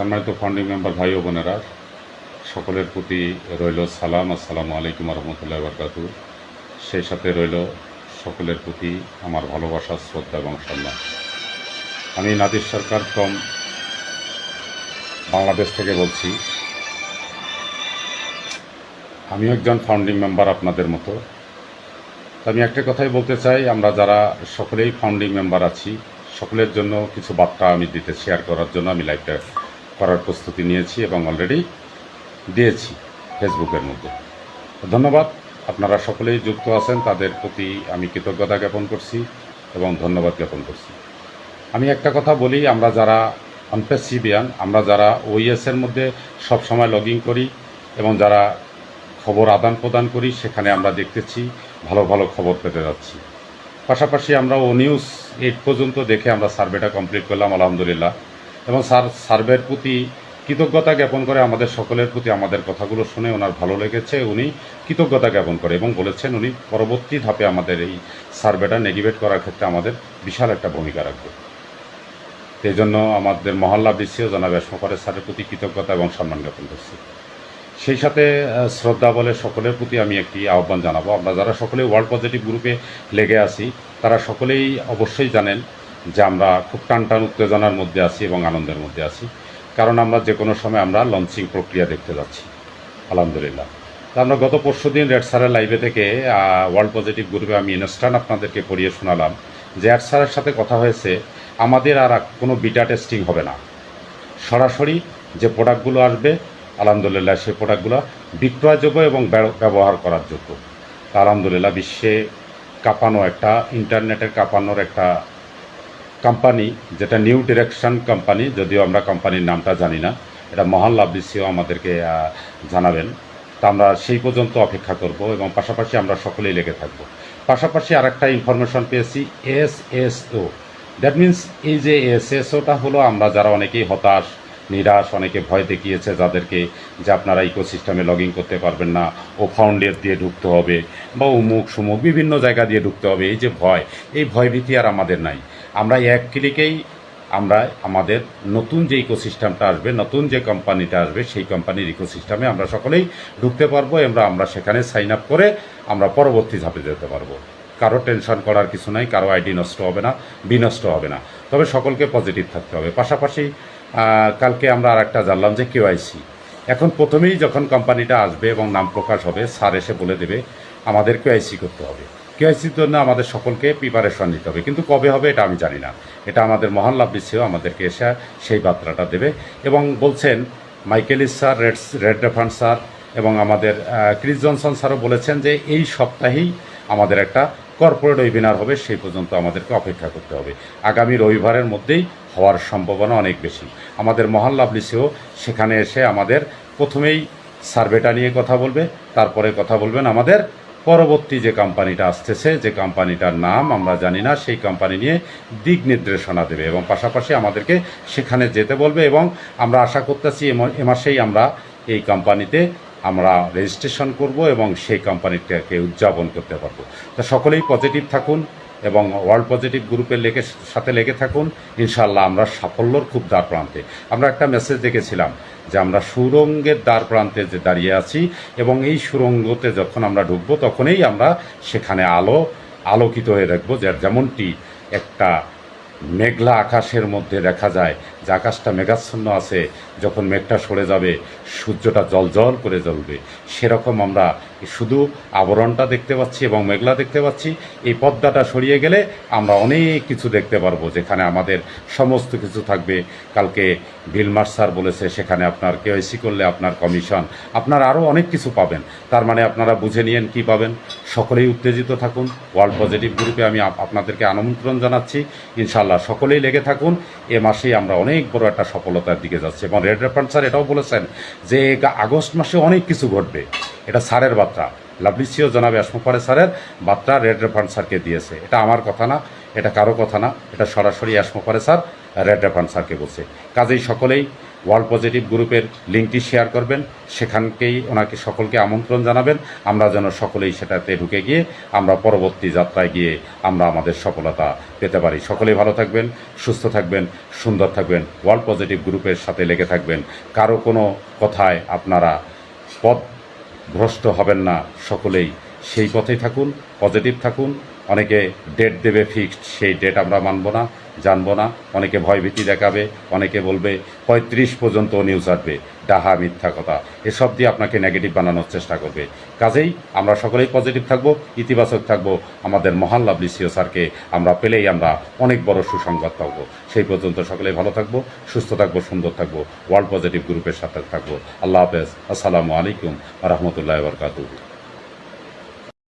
সম্মানিত founding member ভাই ও বোনেরা, সকলের প্রতি রইল সালাম, আসসালামু আলাইকুম রহমতুল্লাহ বরকাত সেই সাথে রইল সকলের প্রতি আমার ভালোবাসা, শ্রদ্ধা এবং সম্মান। আমি নাদির সরকার ফ্রম বাংলাদেশ থেকে বলছি। আমি একজন ফাউন্ডিং মেম্বার আপনাদের মতো। আমি একটা কথাই বলতে চাই, আমরা যারা সকলেই ফাউন্ডিং মেম্বার আছি, সকলের জন্য কিছু বার্তা আমি দিতে শেয়ার করার জন্য আমি লাইভটা করার প্রস্তুতি নিয়েছি এবং অলরেডি দিয়েছি ফেসবুকের মধ্যে। ধন্যবাদ। আপনারা সকলেই যুক্ত আছেন, তাদের প্রতি আমি কৃতজ্ঞতা জ্ঞাপন করছি এবং ধন্যবাদ জ্ঞাপন করছি। আমি একটা কথা বলি, আমরা যারা অনপেসিবিয়ান আমরা যারা ওইএসের মধ্যে সবসময় লগ ইন করি এবং যারা খবর আদান প্রদান করি, সেখানে আমরা দেখতেছি ভালো ভালো খবর পেতে যাচ্ছি। পাশাপাশি আমরা ও নিউজ এইট পর্যন্ত দেখে আমরা সার্ভেটা কমপ্লিট করলাম, আলহামদুলিল্লাহ। এবং স্যার সার্ভের প্রতি কৃতজ্ঞতা জ্ঞাপন করে আমাদের সকলের প্রতি আমাদের কথাগুলো শুনে ওনার ভালো লেগেছে, উনি কৃতজ্ঞতা জ্ঞাপন করে এবং বলেছেন উনি পরবর্তী ধাপে আমাদের এই সার্ভেটা নেগিভেট করার ক্ষেত্রে আমাদের বিশাল একটা ভূমিকা রাখবে। এই জন্য আমাদের মহল্লা বিশ্বেও জানাবে সকলের স্যারের প্রতি কৃতজ্ঞতা এবং সম্মান জ্ঞাপন করছি। সেই সাথে শ্রদ্ধা বলে সকলের প্রতি আমি একটি আহ্বান জানাব। আমরা যারা সকলেই ওয়ার্ল্ড পজিটিভ গ্রুপে লেগে আছি, তারা সকলেই অবশ্যই জানেন যে আমরা খুব টান টান উত্তেজনার মধ্যে আছি এবং আনন্দের মধ্যে আছি। কারণ আমরা যে কোনো সময় আমরা লঞ্চিং প্রক্রিয়া দেখতে যাচ্ছি। আলহামদুলিল্লাহ। আমরা গত পরশু দিন রেড স্যারের লাইভে থেকে ওয়ার্ল্ড পজিটিভ গ্রুপে আমি ইনস্টান আপনাদেরকে পড়িয়ে শোনালাম যে রেড স্যারের সাথে কথা হয়েছে, আমাদের আর কোনো বিটা টেস্টিং হবে না। সরাসরি যে প্রোডাক্টগুলো আসবে, আলহামদুলিল্লাহ সেই প্রোডাক্টগুলো বিক্রয়যোগ্য এবং ব্যবহার করার যোগ্য। আলহামদুলিল্লাহ বিশ্বে কাঁপানো একটা ইন্টারনেটের কাঁপানোর একটা কোম্পানি যেটা নিউ ডিরেকশন কোম্পানি যদিও আমরা কোম্পানির নামটা জানি না, এটা মহান লাভ বিসিও আমাদেরকে জানাবেন। তা আমরা সেই পর্যন্ত অপেক্ষা করব এবং পাশাপাশি আমরা সকলেই লেগে থাকব। পাশাপাশি আরেকটা ইনফরমেশন পেয়েছি S S O that means এই যে এস এস ওটা হলো আমরা যারা অনেকেই হতাশ, নিরাশ, অনেকে ভয় দেখিয়েছে যাদেরকে যে আপনারা ইকোসিস্টেমে লগ ইন করতে পারবেন না, ও ফাউন্ডের দিয়ে ঢুকতে হবে, বা উমুক সুমুক বিভিন্ন জায়গা দিয়ে ঢুকতে হবে, এই যে ভয়, এই ভয়ভীতি আর আমাদের নাই। আমরা এক ক্লিকেই আমরা আমাদের নতুন যে ইকোসিস্টেমটা আসবে, নতুন যে কোম্পানিটা আসবে, সেই কোম্পানির ইকোসিস্টেমে আমরা সকলেই ঢুকতে পারব এবং আমরা সেখানে সাইন আপ করে আমরা পরবর্তী ধাপে যেতে পারব। কারও টেনশন করার কিছু নাই, কারও আইডি নষ্ট হবে না বিনষ্ট হবে না। তবে সকলকে পজিটিভ থাকতে হবে। পাশাপাশি কালকে আমরা আর একটা জানলাম যে কেওয়াইসি এখন প্রথমেই যখন কোম্পানিটা আসবে এবং নাম প্রকাশ হবে, স্যার এসে বলে দেবে, আমাদের কেওয়াইসি করতে হবে। কেওয়াইসির জন্য আমাদের সকলকে প্রিপারেশন নিতে হবে। কিন্তু কবে হবে এটা আমি জানি না। এটা আমাদের মহান লাভ বিসিও আমাদেরকে এসে সেই বার্তাটা দেবে। এবং বলছেন Michaelis sir red red refund sir এবং আমাদের ক্রিস জনসন স্যারও বলেছেন যে এই সপ্তাহেই আমাদের একটা কর্পোরেট ওয়েবিনার হবে, সেই পর্যন্ত আমাদেরকে অপেক্ষা করতে হবে। আগামী রবিবারের মধ্যেই হওয়ার সম্ভাবনা অনেক বেশি। আমাদের মহান লাভলিসেও সেখানে এসে আমাদের প্রথমেই সার্ভেটা নিয়ে কথা বলবে, তারপরে কথা বলবেন আমাদের পরবর্তী যে কোম্পানিটা আসতেছে, যে কোম্পানিটার নাম আমরা জানি না, সেই কোম্পানি নিয়ে দিক নির্দেশনা দেবে এবং পাশাপাশি আমাদেরকে সেখানে যেতে বলবে এবং আমরা আশা করতেছি এ মাসেই আমরা এই কোম্পানিতে আমরা রেজিস্ট্রেশন করব এবং সেই কোম্পানিটাকে উদযাপন করতে পারব। তা সকলেই পজিটিভ থাকুন। এবং ওয়ার্ল্ড পজিটিভ গ্রুপের লেগে সাথে লেগে থাকুন। ইনশাল্লাহ আমরা সাফল্যর খুব দ্বার প্রান্তে। আমরা একটা মেসেজ দেখেছিলাম যে আমরা সুরঙ্গের দ্বার প্রান্তে যে দাঁড়িয়ে আছি এবং এই সুরঙ্গতে যখন আমরা ঢুকবো তখনই আমরা সেখানে আলো, আলোকিত হয়ে দেখব যে যেমনটি একটা মেঘলা আকাশের মধ্যে দেখা যায় যে আকাশটা মেঘাচ্ছন্ন আছে, যখন মেঘটা সরে যাবে, সূর্যটা জল জল করে জ্বলবে। সেরকম আমরা শুধু আবরণটা দেখতে পাচ্ছি এবং মেঘলা দেখতে পাচ্ছি। এই পর্দাটা সরিয়ে গেলে আমরা অনেক কিছু দেখতে পারব, যেখানে আমাদের সমস্ত কিছু থাকবে। কালকে ভিলমার স্যার বলেছে, সেখানে আপনার কেওয়াইসি করলে আপনার কমিশন, আপনার আরও অনেক কিছু পাবেন। তার মানে আপনারা বুঝে নিয়েন কি পাবেন। সকলেই উত্তেজিত থাকুন। ওয়ার্ল্ড পজিটিভ গ্রুপে আমি আপনাদেরকে আমন্ত্রণ জানাচ্ছি। ইনশাল্লাহ সকলেই লেগে থাকুন। এ মাসেই আমরা অনেক বড় একটা সফলতার দিকে যাচ্ছে। এবং রেড রেফান্ড স্যার এটাও বলেছেন যে, আগস্ট মাসে অনেক কিছু ঘটবে। এটা স্যারের বার্তা। লাভলিসিও জানাবে আসমফারে স্যারের বার্তা রেড রেফান্ড স্যারকে দিয়েছে। এটা আমার কথা না, এটা কারও কথা না, এটা সরাসরি আসমফারে স্যার রেড রেফান্ড স্যারকে বলছে। কাজেই সকলেই ওয়ার্ল্ড পজিটিভ গ্রুপের লিঙ্কটি শেয়ার করবেন, সেখানকেই ওনাকে সকলকে আমন্ত্রণ জানাবেন। আমরা যেন সকলেই সেটাতে ঢুকে গিয়ে আমরা পরবর্তী যাত্রায় গিয়ে আমরা আমাদের সফলতা পেতে পারি। সকলেই ভালো থাকবেন, সুস্থ থাকবেন, সুন্দর থাকবেন, ওয়ার্ল্ড পজিটিভ গ্রুপের সাথে লেগে থাকবেন। কারও কোনো কথায় আপনারা পথ ভ্রষ্ট হবেন না। সকলেই সেই পথেই থাকুন, পজিটিভ থাকুন অনেকে ডেট দেবে ফিক্সড সেই ডেট আমরা মানব না, জানব না। অনেকে ভয়ভীতি দেখাবে, অনেকে বলবে, পঁয়ত্রিশ পর্যন্ত নিউজ আসবে। ডাহা, মিথ্যা কথা। এসব দিয়ে আপনাকে নেগেটিভ বানানোর চেষ্টা করবে। কাজেই আমরা সকলেই পজিটিভ থাকব, ইতিবাচক থাকব। আমাদের মহান লাভলি সিও স্যারকে আমরা পেলেই আমরা অনেক বড় সুসংবাদ পাব। সেই পর্যন্ত সকলেই ভালো থাকব, সুস্থ থাকব, সুন্দর থাকব ওয়ার্ল্ড পজিটিভ গ্রুপের সাথে থাকব। আল্লাহ হাফেজ। আসসালামু আলাইকুম রহমতুল্লাহ বরকাতুহ।